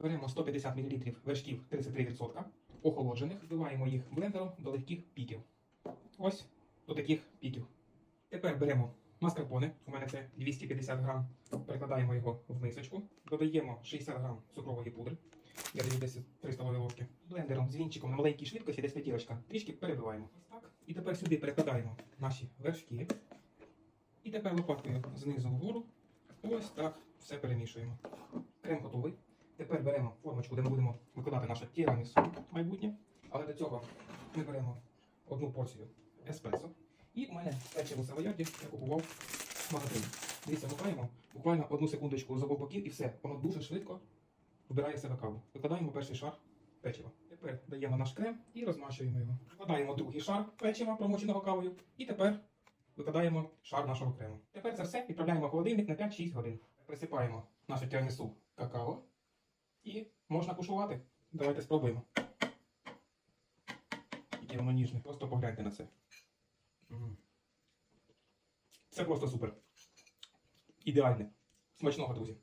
Беремо 150 мл вершків 33%, охолоджених, вбиваємо їх блендером до легких піків. Ось до таких піків. Тепер беремо маскарпоне, у мене це 250 грам, перекладаємо його в мисочку, додаємо 60 грам цукрової пудри, я даю десь 3 столові ложки. Блендером з вінчиком на маленькій швидкості, десь п'ятірочка, трішки перебиваємо. Ось так. І тепер сюди перекладаємо наші вершки. І тепер лопаткою знизу вгору. Ось так все перемішуємо. Крем готовий. Тепер беремо формочку, де ми будемо викладати наше тірамісу майбутнє. Але до цього ми беремо одну порцію еспресо. І у мене печиво савоярді я купував в магазині. Дивіться, вмикаємо буквально одну секундочку з обох боків і все. Воно дуже швидко вбирає себе каву. Викладаємо перший шар печива. Тепер даємо наш крем і розмащуємо його. Викладаємо другий шар печива, промоченого кавою. І тепер викладаємо шар нашого крему. Тепер це все відправляємо в холодильник на 5-6 годин. Присипаємо наше тірамісу какао і можна кушувати. Давайте спробуємо. Яке воно ніжне. Просто погляньте на це. Це просто супер. Ідеальне. Смачного, друзі.